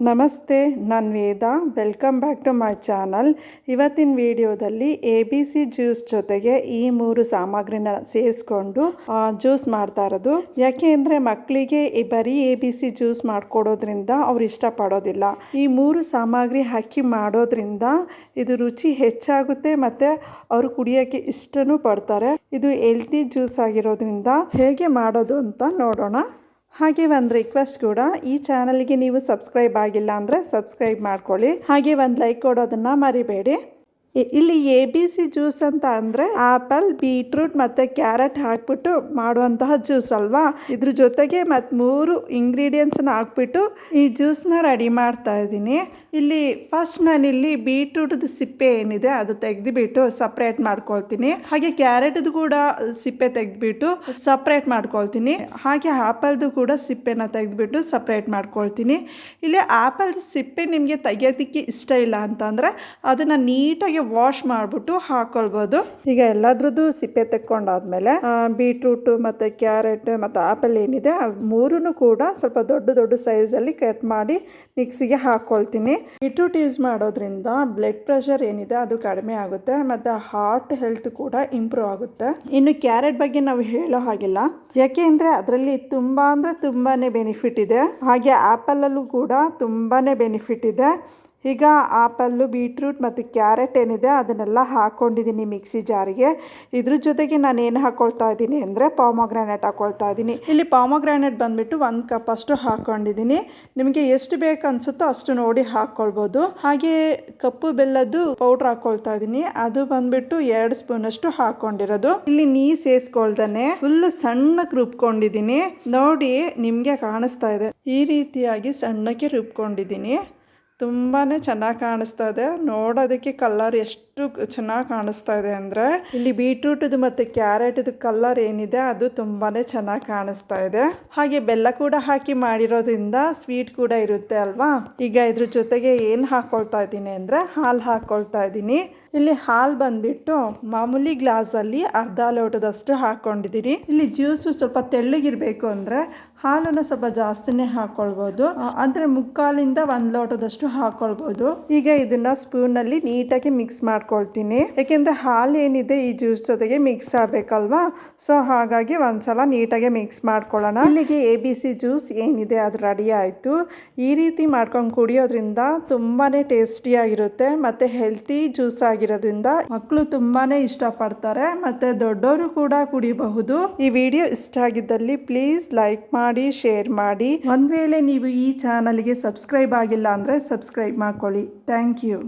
ನಮಸ್ತೆ, ನಾನು Veda. Welcome back to my channel ಇವತ್ತಿನ ವಿಡಿಯೋದಲ್ಲಿ ಎ ಬಿ ಸಿ ಜ್ಯೂಸ್ ಜೊತೆಗೆ ಈ ಮೂರು ಸಾಮಗ್ರಿನ ಸೇರಿಸ್ಕೊಂಡು ಜ್ಯೂಸ್ ಮಾಡ್ತಾ ಇರೋದು. ಯಾಕೆ ಅಂದರೆ ಮಕ್ಕಳಿಗೆ ಬರೀ ಎ ಬಿ ಸಿ ಜ್ಯೂಸ್ ಮಾಡಿಕೊಡೋದ್ರಿಂದ ಅವ್ರು ಇಷ್ಟಪಡೋದಿಲ್ಲ. ಈ ಮೂರು ಸಾಮಗ್ರಿ ಹಾಕಿ ಮಾಡೋದ್ರಿಂದ ಇದು ರುಚಿ ಹೆಚ್ಚಾಗುತ್ತೆ ಮತ್ತು ಅವರು ಕುಡಿಯೋಕ್ಕೆ ಇಷ್ಟನೂ ಪಡ್ತಾರೆ. ಇದು ಹೆಲ್ತಿ ಜ್ಯೂಸ್ ಆಗಿರೋದ್ರಿಂದ ಹೇಗೆ ಮಾಡೋದು ಅಂತ ನೋಡೋಣ. ಹಾಗೆ ಒಂದು ರಿಕ್ವೆಸ್ಟ್ ಕೂಡ, ಈ ಚಾನಲ್ಗೆ ನೀವು ಸಬ್ಸ್ಕ್ರೈಬ್ ಆಗಿಲ್ಲ ಅಂದರೆ ಸಬ್ಸ್ಕ್ರೈಬ್ ಮಾಡ್ಕೊಳ್ಳಿ. ಹಾಗೆ ಒಂದು ಲೈಕ್ ಕೊಡೋದನ್ನು ಮರಿಬೇಡಿ. ಇಲ್ಲಿ ಎ ಬಿ ಸಿ ಜ್ಯೂಸ್ ಅಂತ ಅಂದರೆ ಆಪಲ್, ಬೀಟ್ರೂಟ್ ಮತ್ತು ಕ್ಯಾರೆಟ್ ಹಾಕ್ಬಿಟ್ಟು ಮಾಡುವಂತಹ ಜ್ಯೂಸ್ ಅಲ್ವಾ? ಇದ್ರ ಜೊತೆಗೆ ಮತ್ತು ಮೂರು ಇಂಗ್ರೀಡಿಯೆಂಟ್ಸ್ನ ಹಾಕ್ಬಿಟ್ಟು ಈ ಜ್ಯೂಸ್ನ ರೆಡಿ ಮಾಡ್ತಾ ಇದ್ದೀನಿ. ಇಲ್ಲಿ ಫಸ್ಟ್ ನಾನಿಲ್ಲಿ ಬೀಟ್ರೂಟ್ದು ಸಿಪ್ಪೆ ಏನಿದೆ ಅದು ತೆಗೆದುಬಿಟ್ಟು ಸಪ್ರೇಟ್ ಮಾಡ್ಕೊಳ್ತೀನಿ. ಹಾಗೆ ಕ್ಯಾರೆಟ್ದು ಕೂಡ ಸಿಪ್ಪೆ ತೆಗೆದುಬಿಟ್ಟು ಸಪ್ರೇಟ್ ಮಾಡ್ಕೊಳ್ತೀನಿ. ಹಾಗೆ ಆಪಲ್ದು ಕೂಡ ಸಿಪ್ಪೆನ ತೆಗೆದುಬಿಟ್ಟು ಸಪ್ರೇಟ್ ಮಾಡ್ಕೊಳ್ತೀನಿ. ಇಲ್ಲಿ ಆಪಲ್ ಸಿಪ್ಪೆ ನಿಮಗೆ ತೆಗಿಯೋದಕ್ಕೆ ಇಷ್ಟ ಇಲ್ಲ ಅಂತಂದರೆ ಅದನ್ನು ನೀಟಾಗಿ ವಾಶ್ ಮಾಡಿಬಿಟ್ಟು ಹಾಕೊಳ್ಬೋದು. ಈಗ ಎಲ್ಲದ್ರದ್ದು ಸಿಪ್ಪೆ ತೆಕ್ಕೊಂಡಾದ್ಮೇಲೆ ಬೀಟ್ರೂಟು ಮತ್ತು ಕ್ಯಾರೆಟ್ ಮತ್ತು ಆಪಲ್ ಏನಿದೆ ಮೂರೂ ಕೂಡ ಸ್ವಲ್ಪ ದೊಡ್ಡ ದೊಡ್ಡ ಸೈಜಲ್ಲಿ ಕಟ್ ಮಾಡಿ ಮಿಕ್ಸಿಗೆ ಹಾಕ್ಕೊಳ್ತೀನಿ ಬೀಟ್ರೂಟ್ ಯೂಸ್ ಮಾಡೋದ್ರಿಂದ ಬ್ಲಡ್ ಪ್ರೆಷರ್ ಏನಿದೆ ಅದು ಕಡಿಮೆ ಆಗುತ್ತೆ, ಮತ್ತು ಹಾರ್ಟ್ ಹೆಲ್ತ್ ಕೂಡ ಇಂಪ್ರೂವ್ ಆಗುತ್ತೆ. ಇನ್ನು ಕ್ಯಾರೆಟ್ ಬಗ್ಗೆ ನಾವು ಹೇಳೋ ಹಾಗಿಲ್ಲ. ಯಾಕೆ ಅಂದರೆ ಅದರಲ್ಲಿ ತುಂಬ ಅಂದರೆ ತುಂಬಾ ಬೆನಿಫಿಟ್ ಇದೆ. ಹಾಗೆ ಆ್ಯಪಲಲ್ಲೂ ಕೂಡ ತುಂಬಾ ಬೆನಿಫಿಟ್ ಇದೆ. ಈಗ ಆಪಲ್ಲು ಬೀಟ್ರೂಟ್ ಮತ್ತು ಕ್ಯಾರೆಟ್ ಏನಿದೆ ಅದನ್ನೆಲ್ಲ ಹಾಕ್ಕೊಂಡಿದ್ದೀನಿ ಮಿಕ್ಸಿ ಜಾರಿಗೆ. ಇದ್ರ ಜೊತೆಗೆ ನಾನು ಏನು ಹಾಕ್ಕೊಳ್ತಾ ಇದ್ದೀನಿ ಅಂದರೆ ಪಾಮೋಗ್ರಾನೇಟ್ ಹಾಕ್ಕೊಳ್ತಾ ಇದ್ದೀನಿ. ಇಲ್ಲಿ ಪಾಮೊಗ್ರಾನೆಟ್ ಬಂದುಬಿಟ್ಟು ಒಂದು ಕಪ್ ಅಷ್ಟು ಹಾಕ್ಕೊಂಡಿದ್ದೀನಿ ನಿಮಗೆ ಎಷ್ಟು ಬೇಕು ಅನಿಸುತ್ತೋ ಅಷ್ಟು ನೋಡಿ ಹಾಕ್ಕೊಳ್ಬೋದು ಹಾಗೆ ಕಪ್ಪು ಬೆಲ್ಲದ್ದು ಪೌಡ್ರ್ ಹಾಕ್ಕೊಳ್ತಾ ಇದ್ದೀನಿ. ಅದು ಬಂದುಬಿಟ್ಟು ಎರಡು ಸ್ಪೂನಷ್ಟು ಹಾಕ್ಕೊಂಡಿರೋದು ಇಲ್ಲಿ ನೀ ಸೇರಿಸ್ಕೊಳ್ದೇ ಫುಲ್ ಸಣ್ಣಕ್ಕೆ ರುಬ್ಕೊಂಡಿದ್ದೀನಿ. ನೋಡಿ ನಿಮಗೆ ಕಾಣಿಸ್ತಾ ಇದೆ. ಈ ರೀತಿಯಾಗಿ ಸಣ್ಣಕ್ಕೆ ರುಬ್ಕೊಂಡಿದ್ದೀನಿ. ತುಂಬಾ ಚೆನ್ನಾಗಿ ಕಾಣಿಸ್ತಾ ಇದೆ. ನೋಡೋದಕ್ಕೆ ಕಲರ್ ಎಷ್ಟು ಚೆನ್ನಾಗಿ ಕಾಣಿಸ್ತಾ ಇದೆ ಅಂದರೆ ಇಲ್ಲಿ ಬೀಟ್ರೂಟದು ಮತ್ತು ಕ್ಯಾರೆಟದು ಕಲರ್ ಏನಿದೆ ಅದು ತುಂಬಾ ಚೆನ್ನಾಗಿ ಕಾಣಿಸ್ತಾ ಇದೆ. ಹಾಗೆ ಬೆಲ್ಲ ಕೂಡ ಹಾಕಿ ಮಾಡಿರೋದ್ರಿಂದ ಸ್ವೀಟ್ ಕೂಡ ಇರುತ್ತೆ ಅಲ್ವಾ? ಈಗ ಇದ್ರ ಜೊತೆಗೆ ಏನು ಹಾಕ್ಕೊಳ್ತಾ ಇದ್ದೀನಿ ಅಂದರೆ ಹಾಲು ಹಾಕ್ಕೊಳ್ತಾ ಇದ್ದೀನಿ. ಇಲ್ಲಿ ಹಾಲು ಬಂದ್ಬಿಟ್ಟು ಮಾಮೂಲಿ ಗ್ಲಾಸಲ್ಲಿ ಅರ್ಧ ಲೋಟದಷ್ಟು ಹಾಕ್ಕೊಂಡಿದ್ದೀನಿ ಇಲ್ಲಿ ಜ್ಯೂಸು ಸ್ವಲ್ಪ ತೆಳ್ಳಗಿರಬೇಕು ಅಂದರೆ ಹಾಲನ್ನು ಸ್ವಲ್ಪ ಜಾಸ್ತಿನೇ ಹಾಕ್ಕೊಳ್ಬೋದು ಅಂದರೆ ಮುಕ್ಕಾಲಿಂದ ಒಂದು ಲೋಟದಷ್ಟು ಹಾಕ್ಕೊಳ್ಬೋದು ಈಗ ಇದನ್ನ ಸ್ಪೂನಲ್ಲಿ ನೀಟಾಗಿ ಮಿಕ್ಸ್ ಮಾಡ್ಕೊಳ್ತೀನಿ. ಏಕೆಂದರೆ ಹಾಲು ಏನಿದೆ ಈ ಜ್ಯೂಸ್ ಜೊತೆಗೆ ಮಿಕ್ಸ್ ಆಗಬೇಕಲ್ವಾ? ಸೊ ಹಾಗಾಗಿ ಒಂದ್ಸಲ ನೀಟಾಗಿ ಮಿಕ್ಸ್ ಮಾಡ್ಕೊಳ್ಳೋಣ. ಇಲ್ಲಿಗೆ ಎ ಬಿ ಸಿ ಜ್ಯೂಸ್ ಏನಿದೆ ಅದು ರೆಡಿ ಆಯಿತು. ಈ ರೀತಿ ಮಾಡ್ಕೊಂಡು ಕುಡಿಯೋದ್ರಿಂದ ತುಂಬಾ ಟೇಸ್ಟಿಯಾಗಿರುತ್ತೆ ಮತ್ತು ಹೆಲ್ತಿ ಜ್ಯೂಸ್ ಆಗಿರೋದ್ರಿಂದ ಮಕ್ಕಳು ತುಂಬಾ ಇಷ್ಟಪಡ್ತಾರೆ ಮತ್ತು ದೊಡ್ಡವರು ಕೂಡ ಕುಡಿಬಹುದು. ಈ ವಿಡಿಯೋ ಇಷ್ಟ ಆಗಿದ್ದಲ್ಲಿ ಪ್ಲೀಸ್ ಲೈಕ್ ಮಾಡಿ ಶೇರ್ ಮಾಡಿ. ಒಂದು ವೇಳೆ ನೀವು ಈ ಚಾನಲ್ಗೆ ಸಬ್ಸ್ಕ್ರೈಬ್ ಆಗಿಲ್ಲ ಅಂದರೆ ಸಬ್ಸ್ಕ್ರೈಬ್ ಮಾಡ್ಕೊಳ್ಳಿ. Thank you